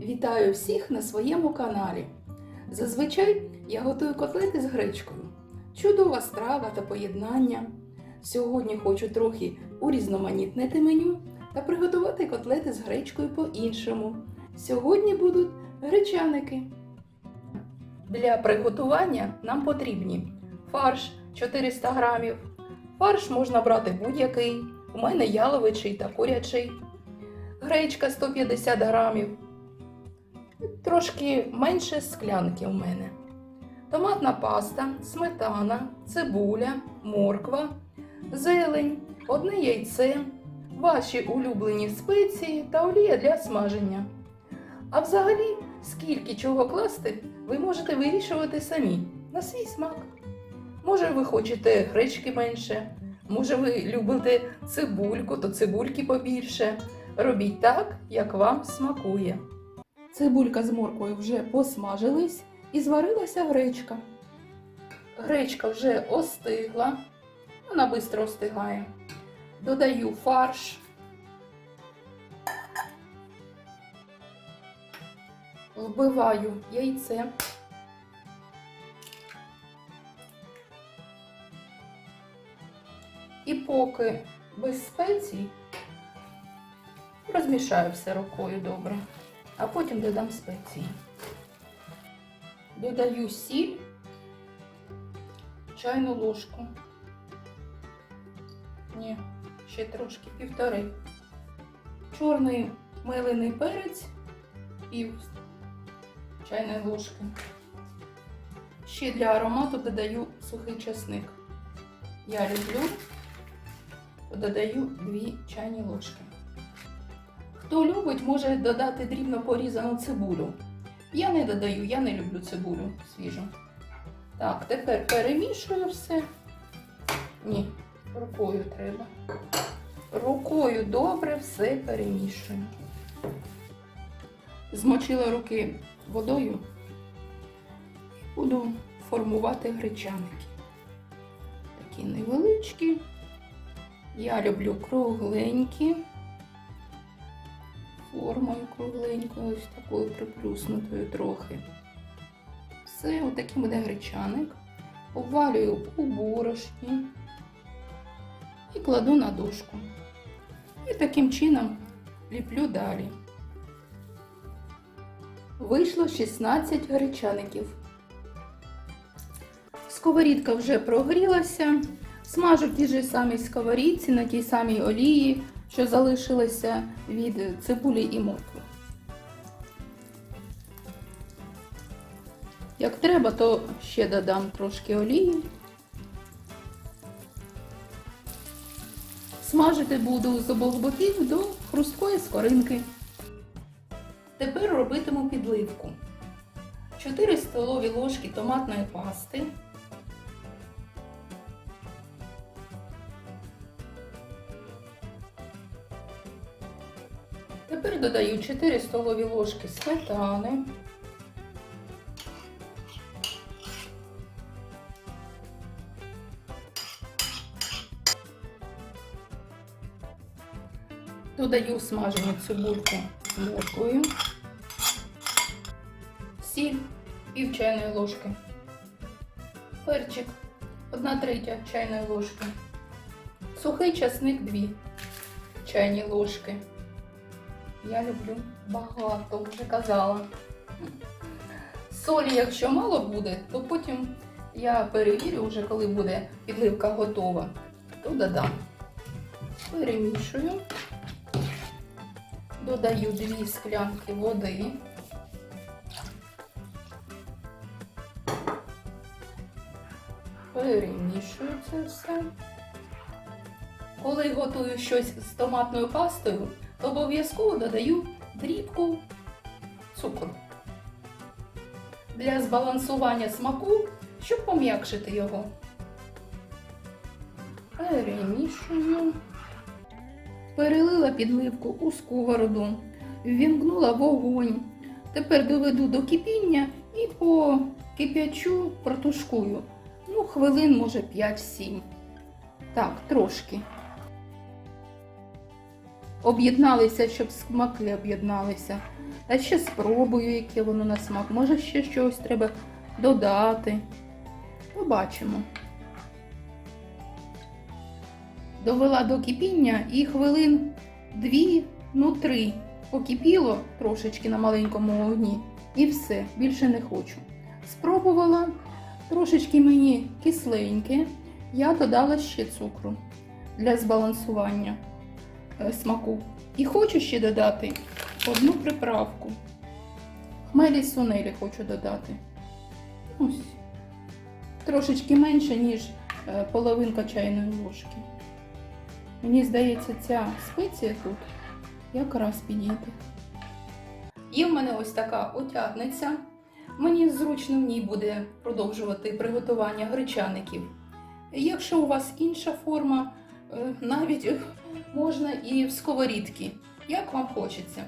Вітаю всіх на своєму каналі. Зазвичай я готую котлети з гречкою. Чудова страва та поєднання. Сьогодні хочу трохи урізноманітнити меню та приготувати котлети з гречкою по-іншому. Сьогодні будуть гречаники. Для приготування нам потрібні фарш 400 грамів. Фарш можна брати будь-який. У мене яловичий та курячий. Гречка 150 грамів. Трошки менше склянки у мене. Томатна паста, сметана, цибуля, морква, зелень, одне яйце, ваші улюблені спеції та олія для смаження. А взагалі, скільки чого класти, ви можете вирішувати самі на свій смак. Може, ви хочете гречки менше, може, ви любите цибульку, то цибульки побільше. Робіть так, як вам смакує. Цибулька з морквою вже посмажились і зварилася гречка. Гречка вже остигла, вона швидко остигає. Додаю фарш. Вбиваю яйце. І поки без спецій розмішаю все рукою добре, а потім додам спеції. Додаю сіль, чайну ложку. Ні, ще трошки півтори. Чорний мелений перець пів чайної ложки. Ще для аромату додаю сухий часник. Я люблю, додаю 2 чайні ложки. Хто любить, може додати дрібно порізану цибулю. Я не додаю, я не люблю цибулю свіжу. Так, тепер перемішую все. Ні, рукою треба. Рукою добре все перемішую. Змочила руки водою і буду формувати гречаники. Такі невеличкі. Я люблю кругленькі формою кругленькою, ось такою приплюснутою трохи. Все, отакий буде гречаник. Обвалюю у борошні і кладу на дошку. І таким чином ліплю далі. Вийшло 16 гречаників. Сковорідка вже прогрілася. Смажу в тій же самій сковорідці на тій самій олії, що залишилося від цибулі і моркви. Як треба, то ще додам трошки олії. Смажити буду з обох боків до хрусткої скоринки. Тепер робитиму підливку. 4 столові ложки томатної пасти. Додаю 4 столові ложки сметани. Додаю смажену цибульку морквою, сіль пів чайної ложки, перчик 1 третя чайної ложки, сухий часник 2 чайні ложки. Я люблю багато, вже казала. Солі, якщо мало буде, то потім я перевірю вже, коли буде підливка готова, то додам. Перемішую. Додаю 2 склянки води. Перемішую це все. Коли готую щось з томатною пастою, то обов'язково додаю дрібку цукру. Для збалансування смаку, щоб пом'якшити його. Перемішую. Перелила підливку у сковороду, ввімкнула вогонь. Тепер доведу до кипіння і по кип'ячу протушкую. Ну, хвилин, може, 5-7. Так, трошки. Об'єдналися, щоб смаки об'єдналися. Та ще спробую, яке воно на смак. Може, ще щось треба додати. Побачимо. Довела до кипіння і хвилин дві, ну три. Покипіло трошечки на маленькому вогні. І все, більше не хочу. Спробувала трошечки мені кисленьке. Я додала ще цукру для збалансування смаку. І хочу ще додати одну приправку. Хмелі сунелі хочу додати. Ось. Трошечки менше, ніж е, половинка чайної ложки. Мені здається, ця спеція тут якраз підійде. Є в мене ось така отягниця. Мені зручно в ній буде продовжувати приготування гречаників. Якщо у вас інша форма, е, навіть е, можна і в сковорідки, як вам хочеться.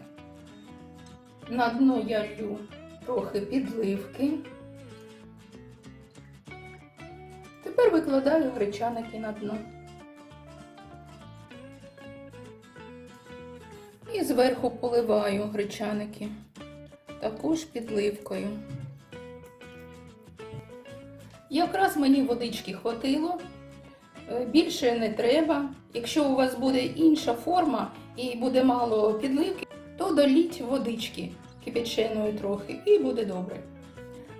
На дно я лью трохи підливки. Тепер викладаю гречаники на дно. І зверху поливаю гречаники також підливкою. Якраз мені водички хватило, е, більше не треба. Якщо у вас буде інша форма і буде мало підливки, то доліть водички кипяченої трохи і буде добре.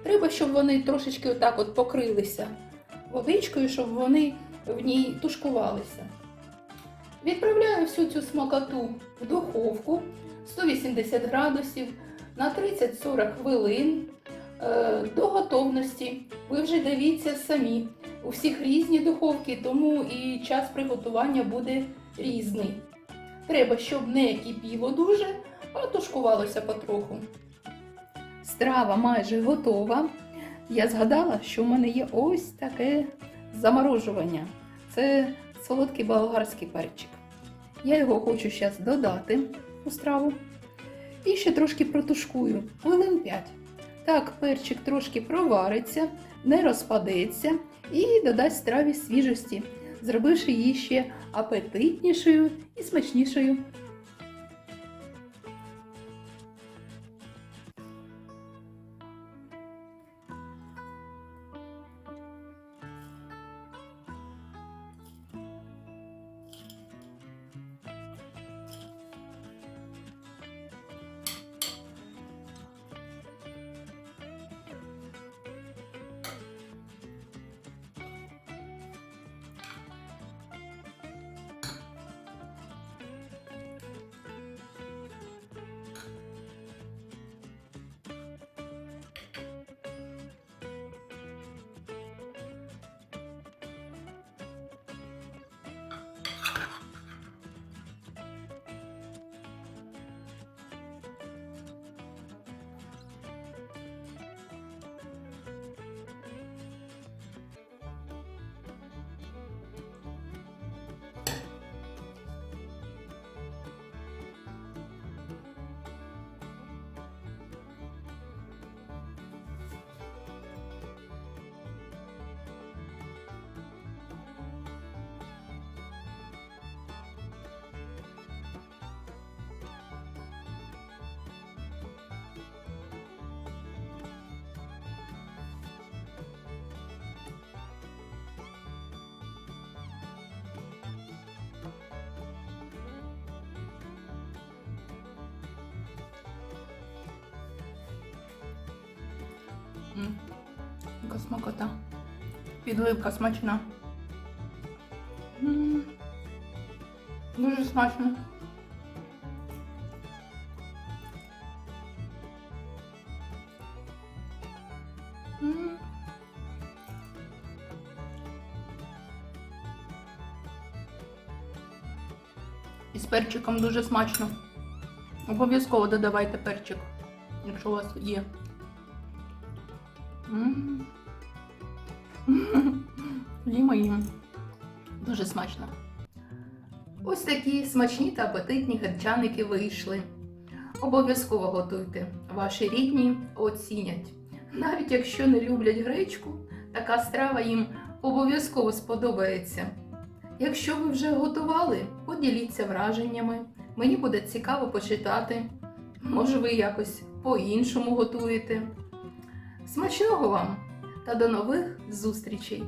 Треба, щоб вони трошечки отак от покрилися водичкою, щоб вони в ній тушкувалися. Відправляю всю цю смакоту в духовку 180 градусів на 30-40 хвилин е, до готовності. Ви вже дивіться самі. У всіх різні духовки, тому і час приготування буде різний. Треба, щоб не кипіло дуже, а тушкувалося потроху. Страва майже готова. Я згадала, що в мене є ось таке заморожування. Це солодкий болгарський перчик. Я його хочу зараз додати у страву. І ще трошки протушкую, хвилин 5. Так, перчик трошки провариться, не розпадеться і додасть страві свіжості, зробивши її ще апетитнішою і смачнішою. М, Яка смакота. Підливка смачна. Дуже смачно. І з перчиком дуже смачно. Обов'язково додавайте перчик, якщо у вас є. Їмо їм. Дуже смачно. Ось такі смачні та апетитні гречаники вийшли. Обов'язково готуйте. Ваші рідні оцінять. Навіть якщо не люблять гречку, така страва їм обов'язково сподобається. Якщо ви вже готували, поділіться враженнями. Мені буде цікаво почитати Може, ви якось по-іншому готуєте. Смачного вам та до нових зустрічей!